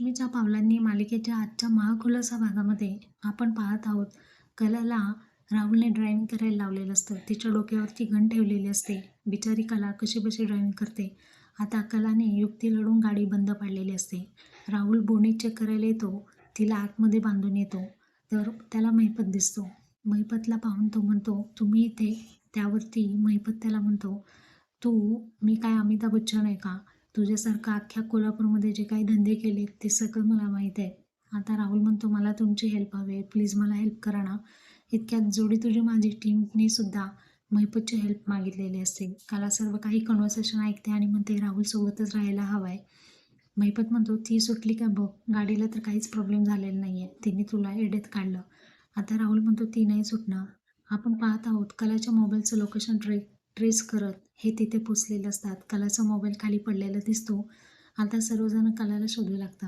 लक्ष्मीच्या पावलांनी मालिकेच्या आजच्या महाखुलासा भागामध्ये आपण पाहत आहोत. कलाला राहुलने ड्रायव्हिंग करायला लावलेलं असतं. तिच्या डोक्यावरती गन ठेवलेली असते. बिचारी कला कशी कशी ड्रायव्हिंग करते? आता कलाने युक्ती लढून गाडी बंद पाडलेली असते. राहुल बोनीट चेक करायला येतो. तिला आतमध्ये बांधून येतो. तर त्याला महिपत दिसतो. महिपतला पाहून तो म्हणतो तुम्ही इथे? त्यावरती महिपत त्याला म्हणतो तू मी काय अमिताभ बच्चन आहे का? तुझ्यासारखं अख्ख्या कोल्हापूरमध्ये जे काही धंदे केले ते सगळं मला माहीत आहे. आता राहुल म्हणतो मला तुमची हेल्प हवी आहे. प्लीज मला हेल्प करा ना. इतक्यात जोडी तुझी माझी टीमने सुद्धा महिपतची हेल्प मागितलेली असते. काला सर्व काही कन्व्हर्सेशन ऐकते आणि म्हणते राहुलसोबतच राहायला हवं आहे. महिपत म्हणतो ती सुटली का बघ? गाडीला तर काहीच प्रॉब्लेम झालेला नाही आहे तिने तुला एडेत काढलं. आता राहुल म्हणतो ती नाही सुटणार. आपण पाहत आहोत कलाच्या मोबाईलचं लोकेशन ट्रेक ट्रेस करत हे तिथे पोचलेले असतात. कलाचा मोबाईल खाली पडलेला दिसतो. आता सर्वजण कलाला शोधू लागतात.